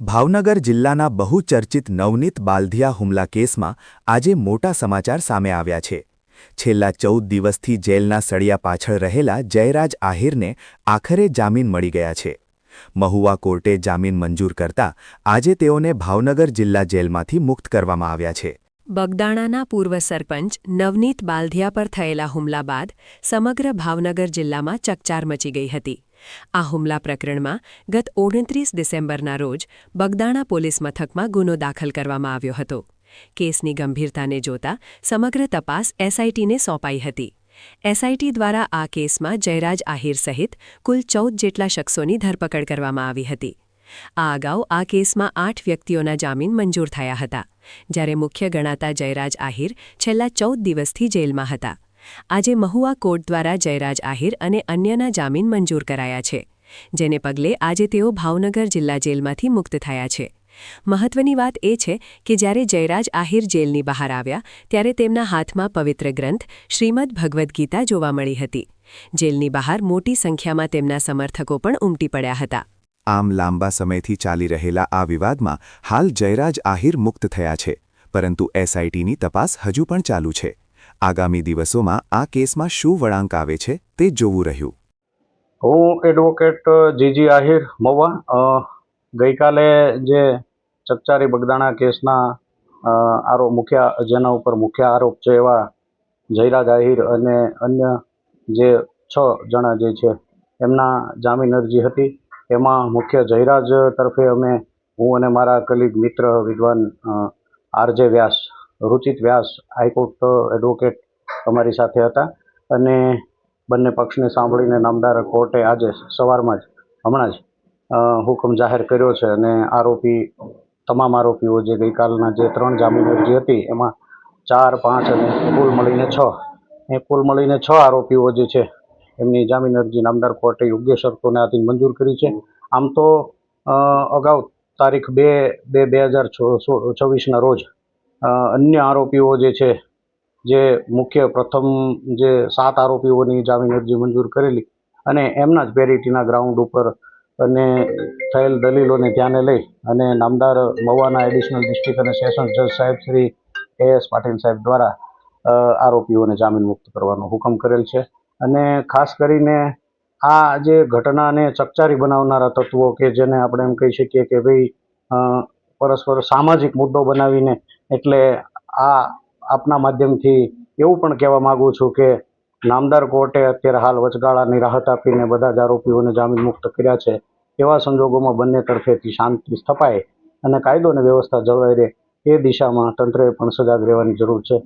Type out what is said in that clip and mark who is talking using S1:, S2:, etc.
S1: ભાવનગર જિલ્લાના બહુચર્ચિત નવનીત બાલધિયા હુમલા કેસમાં આજે મોટા સમાચાર સામે આવ્યા છે. છેલ્લા ચૌદ દિવસથી જેલના સળિયા પાછળ રહેલા જયરાજ આહિરને આખરે જામીન મળી ગયા છે. મહુવા કોર્ટે જામીન મંજૂર કરતા આજે તેઓને ભાવનગર જિલ્લા જેલમાંથી મુક્ત કરવામાં આવ્યા છે.
S2: બગદાણાના પૂર્વ સરપંચ નવનીત બાલધિયા પર થયેલા હુમલા બાદ સમગ્ર ભાવનગર જિલ્લામાં ચકચાર મચી ગઈ હતી. આ હુમલા પ્રકરણમાં ગત ઓગણત્રીસ ડિસેમ્બરના રોજ બગદાણા પોલીસ મથકમાં ગુનો દાખલ કરવામાં આવ્યો હતો. કેસની ગંભીરતાને જોતા સમગ્ર તપાસ એસઆઈટીને સોંપાઈ હતી. એસઆઈટી દ્વારા આ કેસમાં જયરાજ આહિર સહિત કુલ ચૌદ જેટલા શખ્સોની ધરપકડ કરવામાં આવી હતી. આ અગાઉ આ કેસમાં આઠ વ્યક્તિઓના જામીન મંજૂર થયા હતા. જ્યારે મુખ્ય ગણાતા જયરાજ આહિર છેલ્લા ચૌદ દિવસથી જેલમાં હતા. આજે મહુવા કોર્ટ દ્વારા જયરાજ આહિર અને અન્યના જામીન મંજૂર કરાયા છે, જેને પગલે આજે તેઓ ભાવનગર જિલ્લા જેલમાંથી મુક્ત થયા છે. મહત્વની વાત એ છે કે જ્યારે જયરાજ આહિર જેલની બહાર આવ્યા, ત્યારે તેમના હાથમાં પવિત્ર ગ્રંથ શ્રીમદ ભગવદ્ ગીતા જોવા મળી હતી. જેલની બહાર મોટી સંખ્યામાં તેમના સમર્થકો પણ ઉમટી પડ્યા હતા.
S1: આમ લાંબા સમયથી ચાલી રહેલા આ વિવાદમાં હાલ જયરાજ આહિર મુક્ત થયા છે, પરંતુ એસઆઈટીની તપાસ હજુ પણ ચાલુ છે. આગામી દિવસોમાં આ કેસમાં શું વળાંક આવે છે તે જોવું રહ્યું.
S3: હું એડવોકેટ જીજી આહિર મવા ગઈકાલે જે ચકચારી બગદાણા કેસના આરોપ મુખ્ય જેના ઉપર મુખ્ય આરોપ છે એવા જયરાજ આહિર અને અન્ય જે છ જણા જે છે, એમના જામીન અરજી હતી. એમાં મુખ્ય જયરાજ તરફે અમે હું અને મારા કલીગ મિત્ર વિદ્વાન R J Vyas, Ruchit Vyas high court advocate અમારી સાથે હતા અને બંને પક્ષને સાંભળીને નામદાર કોર્ટે આજે સવારમાં જ, હમણાં જ હુકમ જાહેર કર્યો છે અને આરોપી, તમામ આરોપીઓ જે ગઈકાલના જે ત્રણ જામીન અરજી હતી એમાં ચાર, પાંચ અને કુલ મળીને છ, એ કુલ મળીને છ આરોપીઓ જે છે એમની જામીન અરજી નામદાર કોર્ટે યોગ્ય શરતોને આધીન મંજૂર કરી છે. આમ તો અગાઉ તારીખ બે બે બે હજાર છવ્વીસના રોજ અન્ય આરોપીઓ જે છે, જે મુખ્ય પ્રથમ જે સાત આરોપીઓની જામીન અરજી મંજૂર કરેલી અને એમના જ પેરિટીના ગ્રાઉન્ડ ઉપર અને થયેલ દલીલોને ધ્યાને લઈ અને નામદાર મવાના એડિશનલ ડિસ્ટ્રિક્ટ અને સેશન્સ જજ સાહેબ શ્રી એ એસ પાટીલ સાહેબ દ્વારા આરોપીઓને જામીન મુક્ત કરવાનો હુકમ કરેલ છે. અને ખાસ કરીને આ જે ઘટનાને ચકચારી બનાવનારા તત્વો કે જેને આપણે એમ કહી શકીએ કે ભાઈ પરસ્પર સામાજિક મુદ્દો બનાવીને એટલે આ આપના માધ્યમથી એવું પણ કહેવા માગું છું કે નામદાર કોર્ટે અત્યારે હાલ વચગાળાની રાહત આપીને બધા જ આરોપીઓને જામીન મુક્ત કર્યા છે, એવા સંજોગોમાં બંને તરફેથી શાંતિ સ્થપાય અને કાયદો અને વ્યવસ્થા જળવાઈ રહે એ દિશામાં તંત્રએ પણ સજાગ રહેવાની જરૂર છે.